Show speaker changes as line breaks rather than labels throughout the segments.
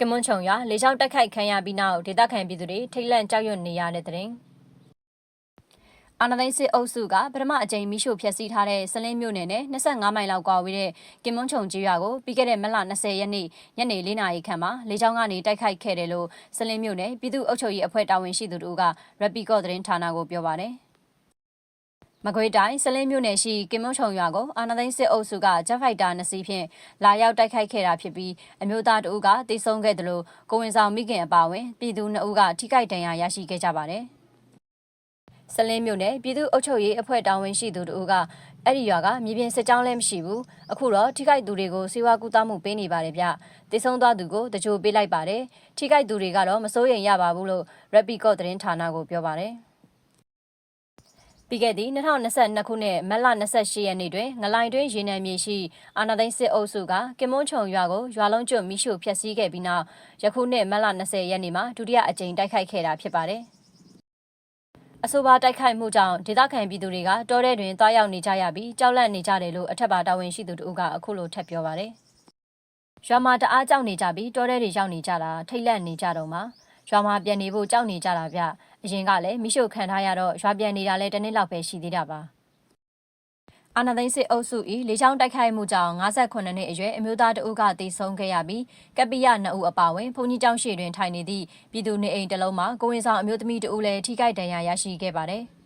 ကမွန်ချုံရွာလေကြောင်းတိုက်ခိုက်ခံရပြီးနောက်ဒေသခံပြည်သူတွေထိတ်လန့်ကြောက်ရွံ့နေရတဲ့တဲ့ရင်အာနာသိန်းစစ်အုပ်စုကပထမအကြိမ်မိရှို့ဖျက်ဆီးထားတဲ့စလင်းမြို့နယ်နဲ့25မိုင်လောက်ကွာဝေးတဲ့ကင်မွန်ချုံကြီးရွာကိုပြီးခဲ့တဲ့မလ20ရက်နေ့ညနေ4နာရီခန့်မှာလေကြောင်းကနေတိုက်ခိုက်ခဲ့တယ်လို့စလင်းမြို့နယ်ပြည်သူ့အုပ်ချုပ်ရေးအဖွဲ့တာဝန်ရှိသူတို့က Rapid Call သတင်းဌာနကိုပြောပါတယ်။ မကွေးတိုင်းစလင်းမြို့နယ်ရှိကင်မွန်ချုံရွာကိုအာနာသိန်းစစ်အုပ်စုကဂျက်ဖိုက်တာနှစ်စီးဖြင့်လာရောက်တိုက်ခိုက်ခဲ့တာဖြစ်ပြီးအမျိုးသားတအုပ်ကတိစုံခဲ့တယ်လို့ကိုဝင်ဆောင်မိခင်အပါအဝင်ပြည်သူနှစ်ဦးကထိခိုက်ဒဏ်ရာရရှိခဲ့ကြပါတယ်။စလင်းမြို့နယ်ပြည်သူ့အုပ်ချုပ်ရေးအဖွဲ့တာဝန်ရှိသူတို့ကအဲ့ဒီရွာကမြေပြင်စစ်ကြောင်းလည်းမရှိဘူးအခုတော့ထိခိုက်သူတွေကိုစေဝါကူတာမှုပေးနေပါတယ်ဗျတိစုံသွားသူကိုတကြိုပေးလိုက်ပါတယ်ထိခိုက်သူတွေကတော့မစိုးရိမ်ရပါဘူးလို့ Rapid Call သတင်းဌာနကိုပြောပါတယ် ပြီးခဲ့သည့်2022ခုနှစ်မတ်လ28ရက်နေ့တွင်ငလိုင်တွင်ရေနံမြေရှိအာနာသိန်းစစ်အုပ်စုကကင်မွန်ချုံရွာကိုရွာလုံးကျွတ်မိရှို့ဖျက်ဆီးခဲ့ပြီးနောက်ယခုနှစ်မတ်လ20ရက်နေ့မှာဒုတိယအကြိမ်တိုက်ခိုက်ခဲ့တာဖြစ်ပါတယ်။အဆိုပါတိုက်ခိုက်မှုကြောင့်ဒေသခံပြည်သူတွေကတောထဲတွင်တွားရောက်နေကြရပြီးကြောက်လန့်နေကြတယ်လို့အထက်ပါတာဝန်ရှိသူတို့ကအခုလိုထပ်ပြောပါတယ်။ရွာမှာတအားကြောက်နေကြပြီးတောထဲတွေရောက်နေကြတာထိတ်လန့်နေကြတော့မှ ရွာမှာပြန်နေဖို့ကြောက်နေကြတာဗျ။အရင်ကလည်းမိရှုခံထားရတော့ရွာပြန်နေတာလည်းတစ်နှစ်လောက်ပဲရှိသေးတာပါ။အာနာသိန်းစစ်အုပ်စု၏လေချောင်းတိုက်ခိုက်မှုကြောင့်58နှစ်အရွယ်အမျိုးသားတဦးကတည်ဆုံးခဲ့ရပြီးကပ္ပိယ2ဦးအပါအဝင်ဘုန်းကြီးကျောင်းရှိတွင်ထိုင်နေသည့်ပြည်သူနေအိမ်တစ်လုံးမှာကိုဝင်ဆောင်အမျိုးသမီးတဦးလည်းထိခိုက်ဒဏ်ရာရရှိခဲ့ပါတယ်။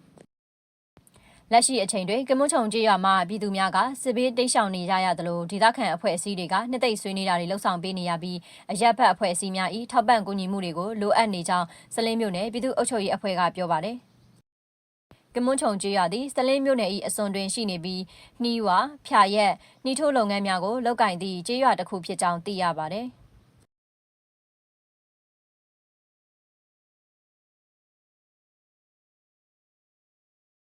လက်ရှိအချိန်တွင်ကမွန်းချုံကျေးရွာမှာပြည်သူများကစစ်ဘေးတိတ်ရှောင်နေကြရသလိုဒေသခံအဖွဲ့အစည်းတွေကနှစ်သိမ့်ဆွေးနေတာတွေလှုပ်ဆောင်ပေးနေရပြီးအရက်ဖက်အဖွဲ့အစည်းများ၏ထောက်ပံ့ကူညီမှုတွေကိုလိုအပ်နေကြောင်းစလင်းမြို့နယ်ပြည်သူ့အုပ်ချုပ်ရေးအဖွဲ့ကပြောပါတယ်။ကမွန်းချုံကျေးရွာသည်စလင်းမြို့နယ်၏အစွန်တွင်ရှိနေပြီးနှီးဝါဖြာရက်နှီးထိုးလုပ်ငန်းများကိုလုပ်ကင်သည့်ကျေးရွာတစ်ခုဖြစ်ကြောင်းသိရပါတယ်။